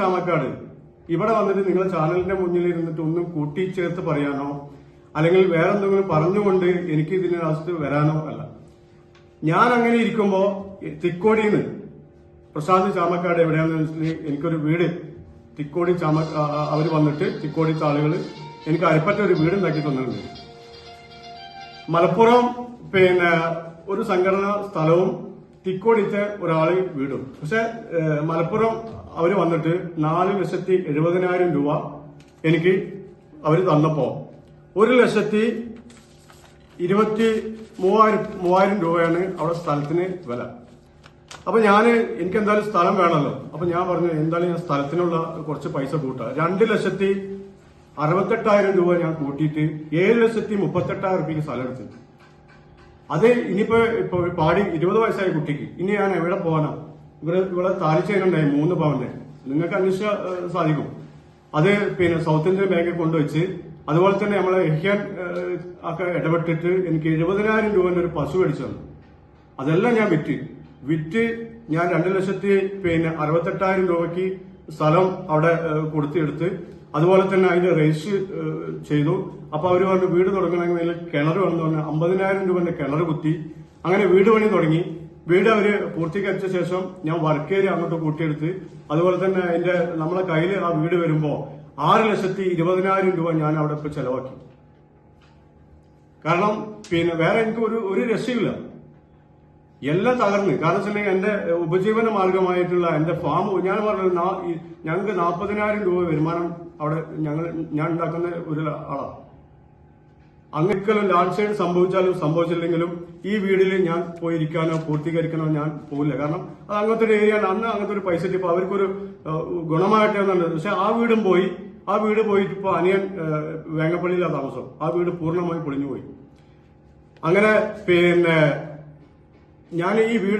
ചാമക്കാട് ഇവിടെ വന്നിട്ട് നിങ്ങളുടെ ചാനലിന്റെ മുന്നിൽ ഇരുന്നിട്ട് ഒന്നും കൂട്ടിച്ചേർത്ത് പറയാനോ? അല്ലെങ്കിൽ വേറെ എന്തെങ്കിലും പറഞ്ഞുകൊണ്ട് എനിക്ക് ഇതിനകത്ത് വരാനോ അല്ല. ഞാൻ അങ്ങനെ ഇരിക്കുമ്പോ തിക്കോടിന്ന് പ്രശാന്ത് ചാമക്കാട് എവിടെയാണെന്ന് വെച്ചിട്ടുണ്ടെങ്കിൽ എനിക്കൊരു വീട്. തിക്കോടി ചാമ അവർ വന്നിട്ട് തിക്കോടി താളുകൾ എനിക്ക് അരിപ്പറ്റ ഒരു വീട് ഉണ്ടാക്കി തന്നിട്ടുണ്ട്. മലപ്പുറം പിന്നെ ഒരു സംഘടനാ സ്ഥലവും തിക്കോടിത്തെ ഒരാൾ വീടും. പക്ഷെ മലപ്പുറം അവർ വന്നിട്ട് നാല് ലക്ഷത്തി എഴുപതിനായിരം രൂപ എനിക്ക് അവർ തന്നപ്പോ ഒരു ലക്ഷത്തി ഇരുപത്തി മൂവായിരം മൂവായിരം രൂപയാണ് അവിടെ സ്ഥലത്തിന് വില. അപ്പൊ ഞാൻ എനിക്ക് എന്തായാലും സ്ഥലം വേണമല്ലോ അപ്പൊ ഞാൻ പറഞ്ഞു എന്തായാലും ഞാൻ സ്ഥലത്തിനുള്ള കുറച്ച് പൈസ കൂട്ടാം. രണ്ട് ലക്ഷത്തി അറുപത്തെട്ടായിരം രൂപ ഞാൻ കൂട്ടിയിട്ട് ഏഴ് ലക്ഷത്തി മുപ്പത്തെട്ടായിരം രൂപയ്ക്ക് സ്ഥലം എടുത്തു അത് ഇനിയിപ്പോ ഇപ്പൊ പാടി ഇരുപത് വയസ്സായ കുട്ടിക്ക് ഇനി ഞാൻ എവിടെ പോകാനാ ഇവിടെ ഇവിടെ താലിച്ചേനുണ്ടായി മൂന്ന് പവന്റെ. നിങ്ങൾക്ക് അന്വേഷിച്ച സാധിക്കും. അത് പിന്നെ സൗത്ത് ഇന്ത്യൻ ബാങ്കിൽ കൊണ്ടുവച്ച് അതുപോലെ തന്നെ നമ്മൾ എഹ്യാൻ ഒക്കെ ഇടപെട്ടിട്ട് എനിക്ക് എഴുപതിനായിരം രൂപന്റെ ഒരു പശു മേടിച്ചു തന്നു. അതെല്ലാം ഞാൻ വിറ്റ്. വിറ്റ് ഞാൻ രണ്ട് ലക്ഷത്തി പിന്നെ അറുപത്തെട്ടായിരം രൂപയ്ക്ക് സ്ഥലം അവിടെ കൊടുത്തെടുത്ത് അതുപോലെ തന്നെ അതിന്റെ രജിസ്റ്റർ ചെയ്തു അപ്പൊ അവർ പറഞ്ഞു വീട് തുടങ്ങണമെങ്കിൽ കിണർ വേണമെന്ന് പറഞ്ഞു. അമ്പതിനായിരം രൂപന്റെ കിണർ കുത്തി. അങ്ങനെ വീട് പണി തുടങ്ങി. വീട് അവർ പൂർത്തീകരിച്ച ശേഷം ഞാൻ വർക്ക് ഏരിയ അങ്ങോട്ട് കൂട്ടിയെടുത്ത്. അതുപോലെ തന്നെ അതിന്റെ നമ്മളെ കയ്യിൽ ആ വീട് വരുമ്പോ ആറ് ലക്ഷത്തി ഇരുപതിനായിരം രൂപ ഞാൻ അവിടെ ഇപ്പൊ ചെലവാക്കി. കാരണം പിന്നെ വേറെ എനിക്ക് ഒരു ഒരു രക്ഷയില്ല എല്ലാം തകർന്ന്. കാരണം വെച്ചിട്ടുണ്ടെങ്കിൽ എന്റെ ഉപജീവന മാർഗമായിട്ടുള്ള എന്റെ ഫാം ഞാൻ പറഞ്ഞത് ഞങ്ങൾക്ക് നാൽപ്പതിനായിരം രൂപ വരുമാനം അവിടെ ഞങ്ങൾ ഞാൻ ഉണ്ടാക്കുന്ന ഒരു ആളാണ് അങ്ങനെയൊക്കെല്ലാം ലാൻഡ് സൈഡ് സംഭവിച്ചാലും സംഭവിച്ചില്ലെങ്കിലും ഈ വീടിൽ ഞാൻ പോയിരിക്കാനോ പൂർത്തീകരിക്കാനോ ഞാൻ പോകില്ല കാരണം അത് അങ്ങനത്തെ ഒരു ഏരിയ അന്ന് അങ്ങനത്തെ ഒരു പൈസ ഇപ്പൊ അവർക്കൊരു ഗുണമായിട്ടാണ് പക്ഷെ ആ വീടും പോയി. ആ വീട് പോയിട്ട് ഇപ്പൊ അനിയൻ വേങ്ങപ്പള്ളിയിലാണ് താമസം. ആ വീട് പൂർണമായി പൊളിഞ്ഞു പോയി അങ്ങനെ പിന്നെ ഞാൻ ഈ വീട്